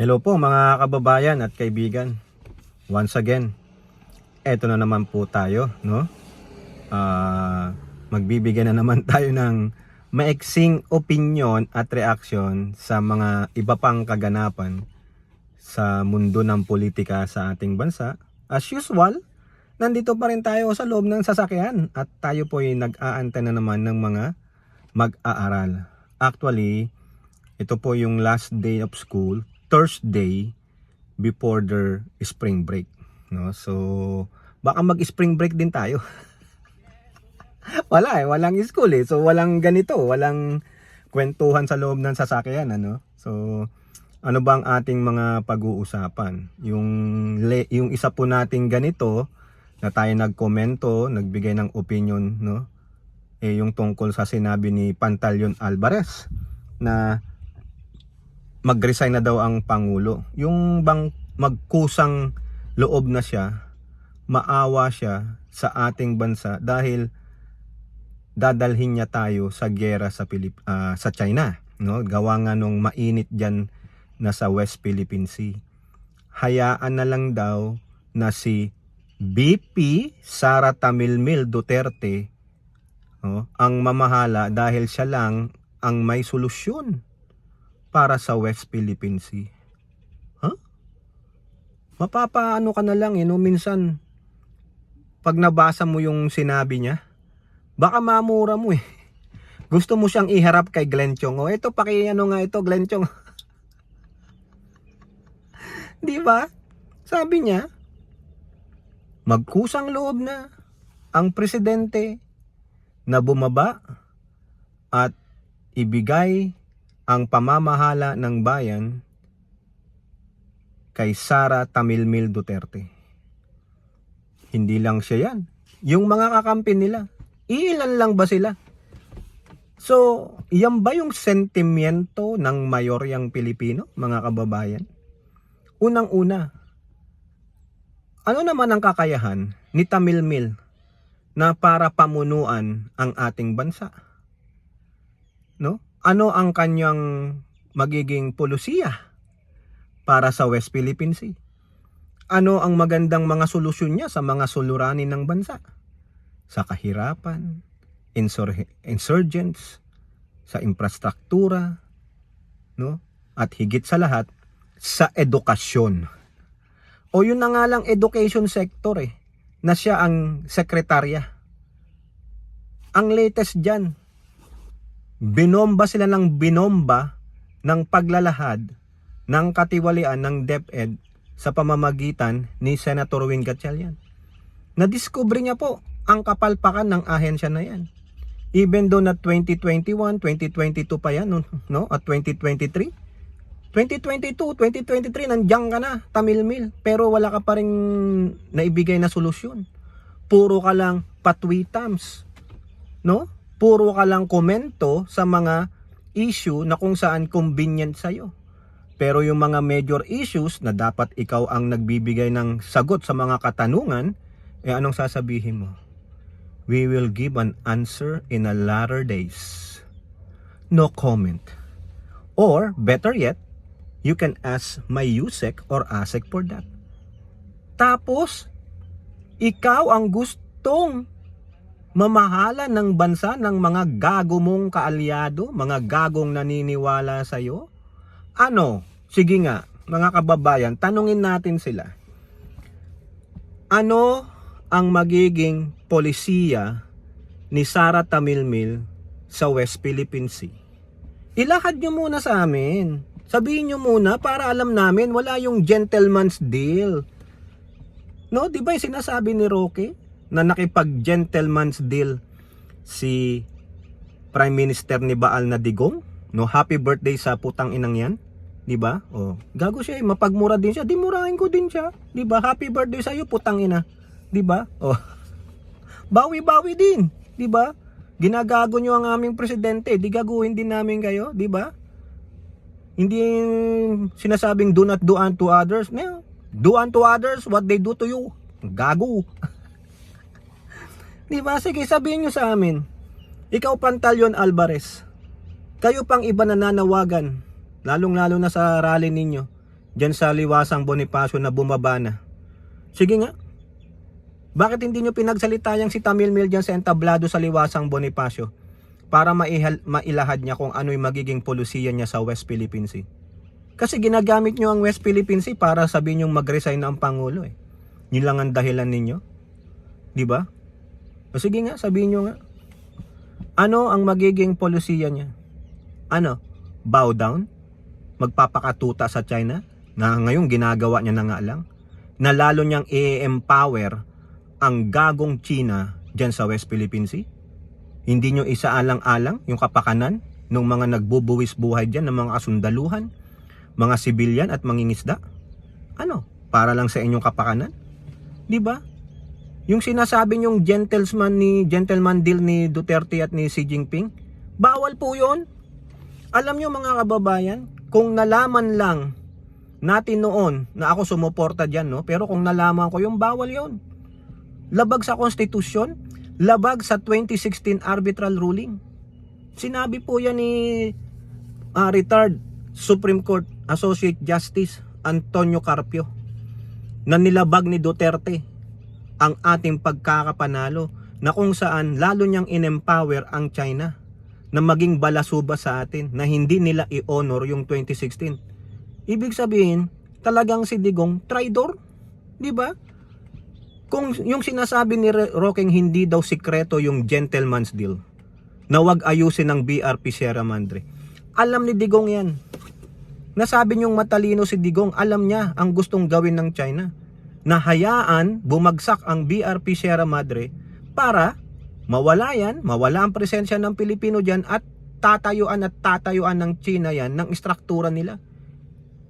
Hello po mga kababayan at kaibigan. Once again, eto na naman po tayo, no? Ah, magbibigay na naman tayo ng maiksing opinion at reaction sa mga iba pang kaganapan sa mundo ng politika sa ating bansa. As usual, nandito pa rin tayo sa loob ng sasakyan at tayo po ay nag-aantay na naman ng mga mag-aaral. Actually, ito po yung last day of school, Thursday before their spring break, no? So, baka mag-spring break din tayo. Wala eh, walang school eh. So, walang ganito, walang kwentuhan sa loob ng sasakyan, ano? So, ano bang ating mga pag-uusapan? Yung le, yung isa po nating ganito na tayo nagkomento, nagbigay ng opinion, no? Eh yung tungkol sa sinabi ni Pantaleon Alvarez na mag-resign na daw ang pangulo. Yung bang magkusang loob na siya, maawa siya sa ating bansa dahil dadalhin niya tayo sa gera sa Pilip ah, sa China, no? Gawa nga nung mainit diyan na sa West Philippine Sea. Hayaan na lang daw na si BP Sara Tamilmil Duterte no, ang mamahala dahil siya lang ang may solusyon para sa West Philippine Sea. Huh? Mapapaano ka na lang eh, no? Minsan, pag nabasa mo yung sinabi niya, baka mamura mo eh. Gusto mo siyang iharap kay Glenn Chong. O, ito, paki ano nga ito, Glenn Chong. Di ba? Sabi niya, magkusang loob na ang presidente na bumaba at ibigay ang pamamahala ng bayan kay Sara Tamilmil Duterte. Hindi lang siya yan. Yung mga kakampi nila, iilan lang ba sila? So, yan ba yung sentimiento ng mayoryang Pilipino, mga kababayan? Unang-una, ano naman ang kakayahan ni Tamilmil na para pamunuan ang ating bansa? No? Ano ang kanyang magiging polusiya para sa West Philippine Sea? Ano ang magandang mga solusyon niya sa mga suluranin ng bansa? Sa kahirapan, insur- insurgents, sa infrastruktura, no? At higit sa lahat, sa edukasyon. O yun na nga lang education sector eh, na siya ang sekretarya. Ang latest dyan, binomba sila ng binomba ng paglalahad ng katiwalian ng DepEd sa pamamagitan ni Senator Wing Gatchalian. Nadiscover niya po ang kapalpakan ng ahensya na yan. Even though na 2021, 2022 pa yan, no? no? At 2023, 2022, 2023, nandiyan ka na, Tamil Mil. Pero wala ka pa rin naibigay na solusyon. Puro ka lang patwitams. No? Puro ka lang komento sa mga issue na kung saan convenient sa'yo. Pero yung mga major issues na dapat ikaw ang nagbibigay ng sagot sa mga katanungan, eh anong sasabihin mo? We will give an answer in a latter days. No comment. Or, better yet, you can ask my USEC or ASEC for that. Tapos, ikaw ang gustong mamahala ng bansa ng mga gago mong kaalyado, mga gagong naniniwala sa iyo? Ano? Sige nga, mga kababayan, tanungin natin sila. Ano ang magiging polisiya ni Sara Tamilmil sa West Philippine Sea? Ilahad nyo muna sa amin. Sabihin nyo muna para alam namin wala yung gentleman's deal. No, di ba sinasabi ni Roque na nakipag-gentleman's deal si Prime Minister ni Baal na Digong? No, happy birthday sa putang inang yan. Di ba? Oh, gago siya, eh. mapagmura din siya. Di murahin ko din siya. Di ba? Happy birthday sa iyo, putang ina. Di ba? Oh. Bawi-bawi din, di ba? Ginagago nyo ang aming presidente, di gaguhin din namin kayo, di ba? Hindi sinasabing do not do unto others. No. Do unto others what they do to you. Gago. Di ba? Sige, sabihin nyo sa amin. Ikaw, Pantaleon Alvarez. Kayo pang iba na nanawagan. Lalong-lalo na sa rally ninyo. dyan sa liwasang Bonifacio na bumaba na. Sige nga. Bakit hindi nyo pinagsalita yung si Tamil Mil dyan sa entablado sa liwasang Bonifacio para maihal, mailahad niya kung ano'y magiging polisiya niya sa West Philippine Sea? Kasi ginagamit nyo ang West Philippine Sea para sabihin yung mag-resign na ang Pangulo eh. Yun lang ang dahilan ninyo. Di ba? O sige nga, sabihin nyo nga. Ano ang magiging polisiya niya? Ano? Bow down? Magpapakatuta sa China? Na ngayon ginagawa niya na nga lang? Na lalo niyang i-empower ang gagong China dyan sa West Philippine Sea? Hindi nyo isaalang-alang yung kapakanan ng mga nagbubuwis buhay dyan ng mga kasundaluhan, mga sibilyan at mangingisda? Ano? Para lang sa inyong kapakanan? Di ba? Yung sinasabi yung gentleman ni gentleman deal ni Duterte at ni Xi Jinping, bawal po 'yon. Alam nyo mga kababayan, kung nalaman lang natin noon na ako sumuporta diyan, no? Pero kung nalaman ko yung bawal 'yon. Labag sa konstitusyon, labag sa 2016 arbitral ruling. Sinabi po yan ni ah, retired Supreme Court Associate Justice Antonio Carpio na nilabag ni Duterte ang ating pagkakapanalo na kung saan lalo niyang in-empower ang China na maging balasuba sa atin na hindi nila i-honor yung 2016. Ibig sabihin, talagang si Digong traidor, 'di ba? Kung yung sinasabi ni Rocking hindi daw sikreto yung gentleman's deal na wag ayusin ng BRP Sierra Madre. Alam ni Digong 'yan. Nasabi niyong matalino si Digong, alam niya ang gustong gawin ng China na hayaan bumagsak ang BRP Sierra Madre para mawala yan, mawala ang presensya ng Pilipino dyan at tatayuan at tatayuan ng China yan ng istruktura nila.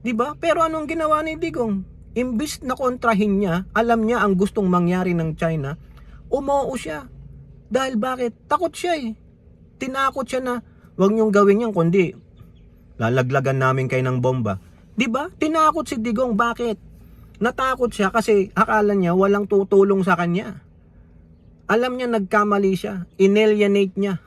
'Di ba? Pero anong ginawa ni Digong? Imbis na kontrahin niya, alam niya ang gustong mangyari ng China, umoo siya. Dahil bakit? Takot siya eh. Tinakot siya na, wag niyong gawin yan, kundi lalaglagan namin kayo ng bomba. 'Di ba? Tinakot si Digong. Bakit? Natakot siya kasi akala niya walang tutulong sa kanya. Alam niya nagkamali siya. Inalienate niya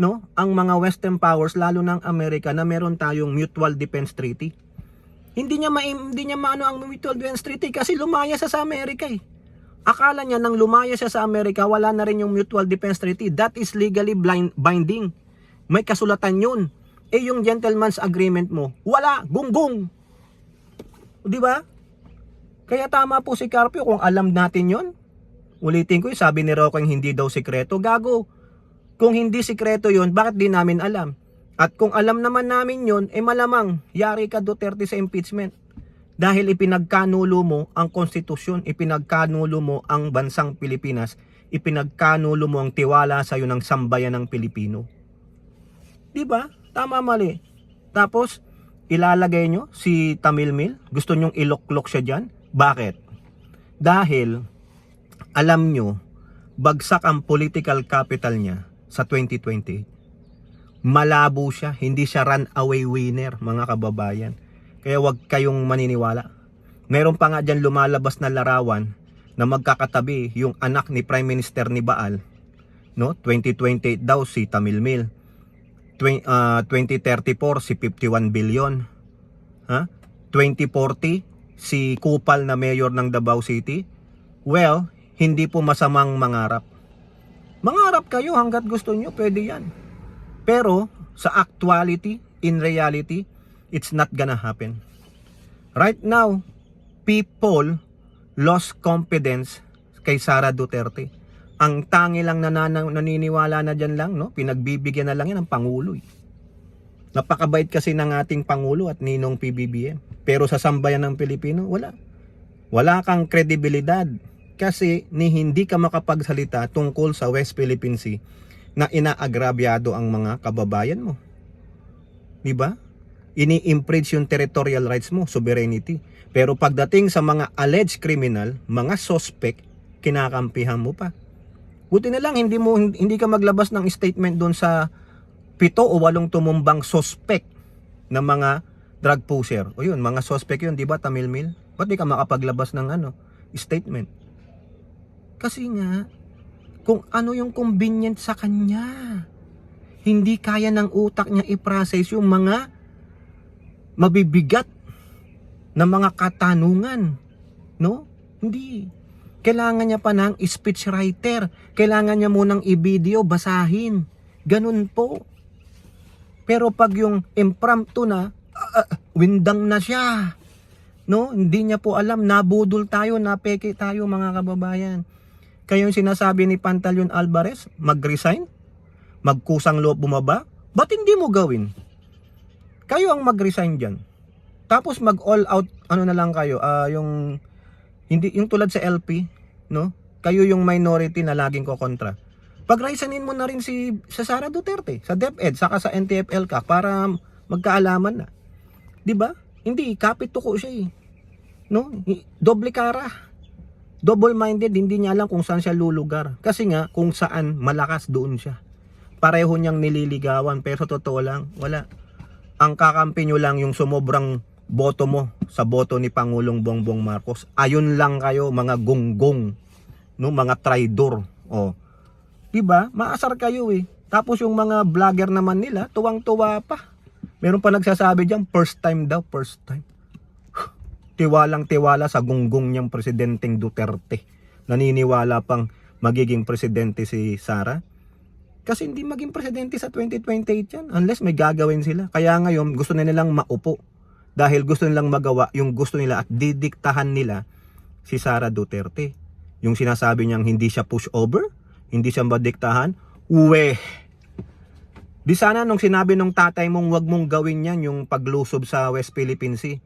no ang mga western powers lalo ng Amerika na meron tayong mutual defense treaty. Hindi niya ma hindi niya maano ang mutual defense treaty kasi lumaya siya sa Amerika eh. Akala niya nang lumaya siya sa Amerika wala na rin yung mutual defense treaty. That is legally blind, binding. May kasulatan yun. Eh yung gentleman's agreement mo, wala, gunggong. 'Di ba? Kaya tama po si Carpio kung alam natin yon. Ulitin ko, eh, sabi ni Rocking hindi daw sikreto. Gago. Kung hindi sikreto yon, bakit di namin alam? At kung alam naman namin yon, eh malamang yari ka Duterte sa impeachment. Dahil ipinagkanulo mo ang konstitusyon, ipinagkanulo mo ang bansang Pilipinas, ipinagkanulo mo ang tiwala sa iyo ng sambayan ng Pilipino. 'Di ba? Tama mali. Tapos ilalagay nyo si Tamil Mil, gusto nyong iloklok siya diyan. Bakit? Dahil alam nyo, bagsak ang political capital niya sa 2020. Malabo siya, hindi siya runaway winner, mga kababayan. Kaya wag kayong maniniwala. Meron pa nga dyan lumalabas na larawan na magkakatabi yung anak ni Prime Minister ni Baal. No? 2028 daw si Tamil Mil. Twen- ah, 2034 si 51 billion. Ha? 2040 si Kupal na mayor ng Davao City. Well, hindi po masamang mangarap. Mangarap kayo hanggat gusto nyo, pwede yan. Pero sa actuality, in reality, it's not gonna happen. Right now, people lost confidence kay Sara Duterte. Ang tangi lang na nanang- naniniwala na dyan lang, no? pinagbibigyan na lang yan ng Pangulo. Eh. Napakabait kasi ng ating Pangulo at Ninong PBBM. Pero sa sambayan ng Pilipino, wala. Wala kang kredibilidad kasi ni hindi ka makapagsalita tungkol sa West Philippine Sea na inaagrabyado ang mga kababayan mo. 'Di ba? Ini-infringe yung territorial rights mo, sovereignty. Pero pagdating sa mga alleged criminal, mga suspect, kinakampihan mo pa. Buti na lang hindi mo hindi ka maglabas ng statement doon sa pito o walong tumumbang suspect na mga drug pusher. O yun, mga suspect yun, di ba, Tamil Mil? Ba't di ka makapaglabas ng ano, statement? Kasi nga, kung ano yung convenient sa kanya. Hindi kaya ng utak niya i-process yung mga mabibigat ng mga katanungan. No? Hindi. Kailangan niya pa ng speech writer. Kailangan niya munang i-video, basahin. Ganun po. Pero pag yung impromptu na, ah, windang na siya. No? Hindi niya po alam, nabudol tayo, napeke tayo mga kababayan. Kaya yung sinasabi ni Pantaleon Alvarez, mag-resign? Magkusang loob bumaba? Ba't hindi mo gawin? Kayo ang mag-resign dyan. Tapos mag all out, ano na lang kayo, ah, yung, hindi, yung tulad sa LP, no? Kayo yung minority na laging ko kontra. Pag-resignin mo na rin si sa Sara Duterte, sa DepEd, saka sa NTFL ka para magkaalaman na. 'Di ba? Hindi, kapit tuko siya eh. No? Doble kara. Double-minded, hindi niya alam kung saan siya lulugar. Kasi nga, kung saan malakas doon siya. Pareho niyang nililigawan, pero totoo lang, wala. Ang kakampi nyo lang yung sumobrang boto mo sa boto ni Pangulong Bongbong Marcos. Ayun lang kayo, mga gonggong. No? Mga traidor. Oh. 'Di ba? Maasar kayo eh. Tapos yung mga vlogger naman nila, tuwang-tuwa pa. Meron pa nagsasabi diyan, first time daw, first time. Tiwalang tiwala sa gunggong niyang presidenteng Duterte. Naniniwala pang magiging presidente si Sara. Kasi hindi maging presidente sa 2028 yan unless may gagawin sila. Kaya ngayon gusto na nilang maupo. Dahil gusto nilang magawa yung gusto nila at didiktahan nila si Sara Duterte. Yung sinasabi niyang hindi siya pushover, hindi siya madiktahan, uwe. Di sana nung sinabi nung tatay mong wag mong gawin yan yung paglusob sa West Philippine Sea.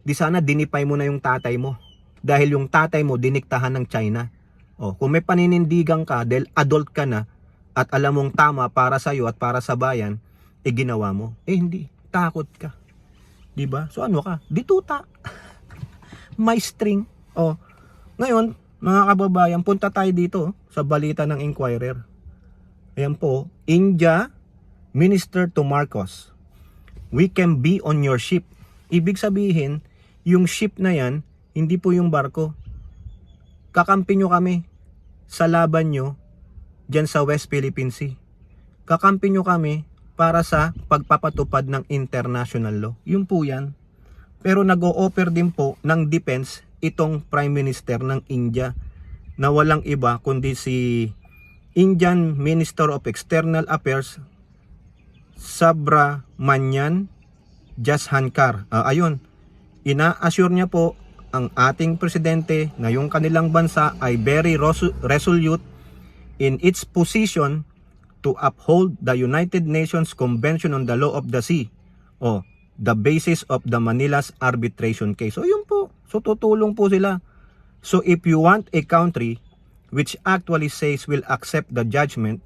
Di sana dinipay mo na yung tatay mo. Dahil yung tatay mo diniktahan ng China. O, kung may paninindigan ka dahil adult ka na at alam mong tama para sa iyo at para sa bayan, eh ginawa mo. Eh hindi, takot ka. 'Di ba? So ano ka? Dituta. May string. O, ngayon, mga kababayan, punta tayo dito sa balita ng Inquirer. Ayan po, India, Minister to Marcos. We can be on your ship. Ibig sabihin, yung ship na yan, hindi po yung barko. Kakampi nyo kami sa laban nyo dyan sa West Philippine Sea. Kakampi nyo kami para sa pagpapatupad ng international law. Yun po yan. Pero nag-o-offer din po ng defense itong Prime Minister ng India na walang iba kundi si Indian Minister of External Affairs Subramanian Jashankar. Ah, ayun, ina-assure niya po ang ating presidente na yung kanilang bansa ay very resolute in its position to uphold the United Nations Convention on the Law of the Sea o the basis of the Manila's arbitration case. So yun po. So tutulong po sila. So if you want a country which actually says will accept the judgment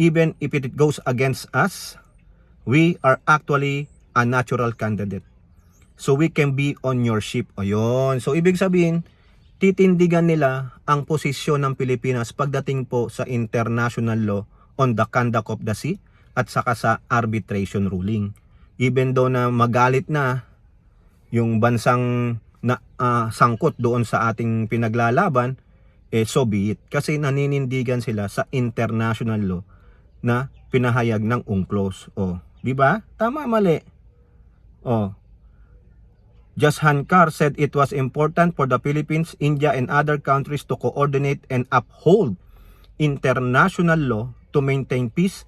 even if it goes against us, we are actually a natural candidate. So we can be on your ship. Ayun. So ibig sabihin, titindigan nila ang posisyon ng Pilipinas pagdating po sa international law on the conduct of the sea at saka sa arbitration ruling. Even though na magalit na yung bansang na ah, sangkot doon sa ating pinaglalaban, eh so be it. Kasi naninindigan sila sa international law na pinahayag ng UNCLOS. O, di ba? Tama mali. O, Jashankar said it was important for the Philippines, India, and other countries to coordinate and uphold international law to maintain peace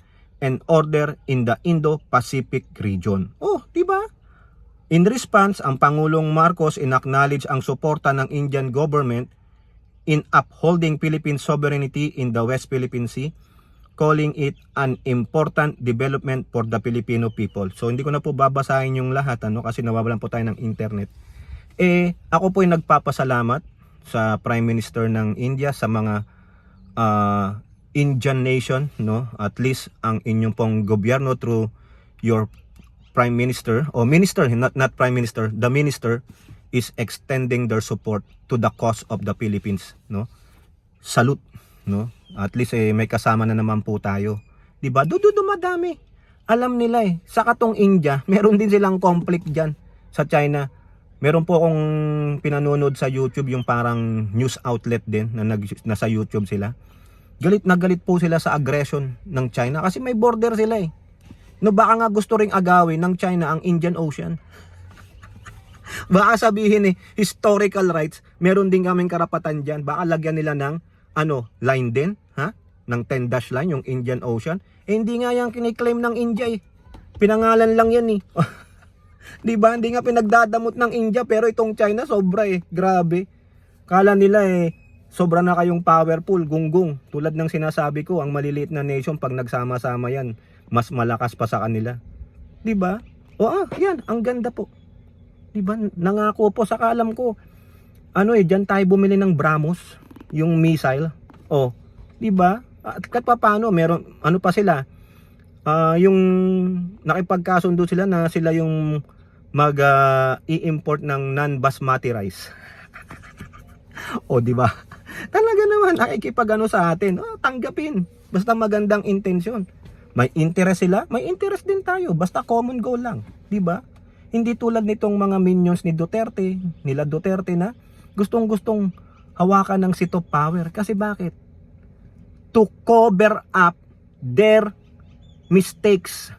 and order in the Indo-Pacific region. Oh, di ba? In response, ang Pangulong Marcos inacknowledge ang suporta ng Indian government in upholding Philippine sovereignty in the West Philippine Sea, calling it an important development for the Filipino people. So hindi ko na po babasahin yung lahat ano kasi nawawalan po tayo ng internet. Eh ako po ay nagpapasalamat sa Prime Minister ng India sa mga ah, Indian nation no? At least ang inyong pong gobyerno through your prime minister o minister not not prime minister the minister is extending their support to the cause of the Philippines no? Salute no? At least eh, may kasama na naman po tayo. Di ba dudu dumadami. Alam nila eh. Sa katong India meron din silang conflict diyan sa China meron po akong pinanonood sa YouTube yung parang news outlet din na nag, nasa YouTube sila galit na galit po sila sa aggression ng China kasi may border sila eh. No baka nga gusto ring agawin ng China ang Indian Ocean. Baka sabihin eh, historical rights, meron din kaming karapatan dyan. Baka lagyan nila ng, ano, line din, ha? Ng 10 dash line, yung Indian Ocean. Eh, hindi nga yan kiniklaim ng India eh. Pinangalan lang yan eh. Di ba? Hindi nga pinagdadamot ng India, pero itong China, sobra eh. Grabe. Kala nila eh, sobra na kayong powerful, gunggong. Tulad ng sinasabi ko, ang maliliit na nation, pag nagsama-sama yan, mas malakas pa sa kanila. Di ba? O ah, yan, ang ganda po. Di ba? Nangako po sa kalam ko. Ano eh, dyan tayo bumili ng Brahmos, yung missile. O, di ba? At kahit pa paano, meron, ano pa sila, Ah, yung nakipagkasundo sila na sila yung mag ah, i-import ng non-basmati rice. o di ba? Talaga naman nakikipagano sa atin. Oh, tanggapin. Basta magandang intensyon. May interest sila, may interest din tayo. Basta common goal lang, di ba? Hindi tulad nitong mga minions ni Duterte, nila Duterte na gustong-gustong hawakan ng seat of power. Kasi bakit? To cover up their mistakes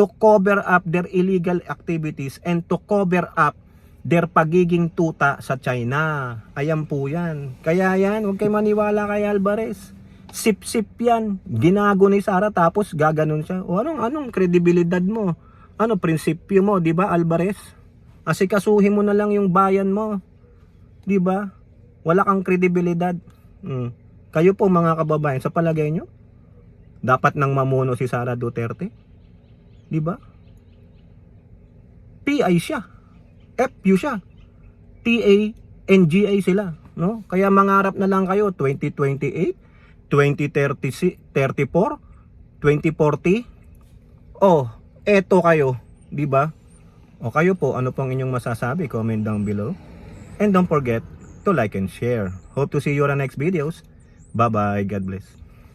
to cover up their illegal activities and to cover up their pagiging tuta sa China. Ayan po yan. Kaya yan, huwag kayo maniwala kay Alvarez. Sip-sip yan. Ginago ni Sara tapos gaganon siya. O anong, anong kredibilidad mo? Ano prinsipyo mo, di ba Alvarez? Asikasuhin mo na lang yung bayan mo. Di ba? Wala kang kredibilidad. Mm. Kayo po mga kababayan, sa palagay nyo, dapat nang mamuno si Sara Duterte. 'Di ba? PI siya. FU siya. TA NGA sila, no? Kaya mangarap na lang kayo 2028, 2034, 2040. Oh, eto kayo, 'di ba? O kayo po, ano pong inyong masasabi? Comment down below. And don't forget to like and share. Hope to see you on the next videos. Bye-bye. God bless.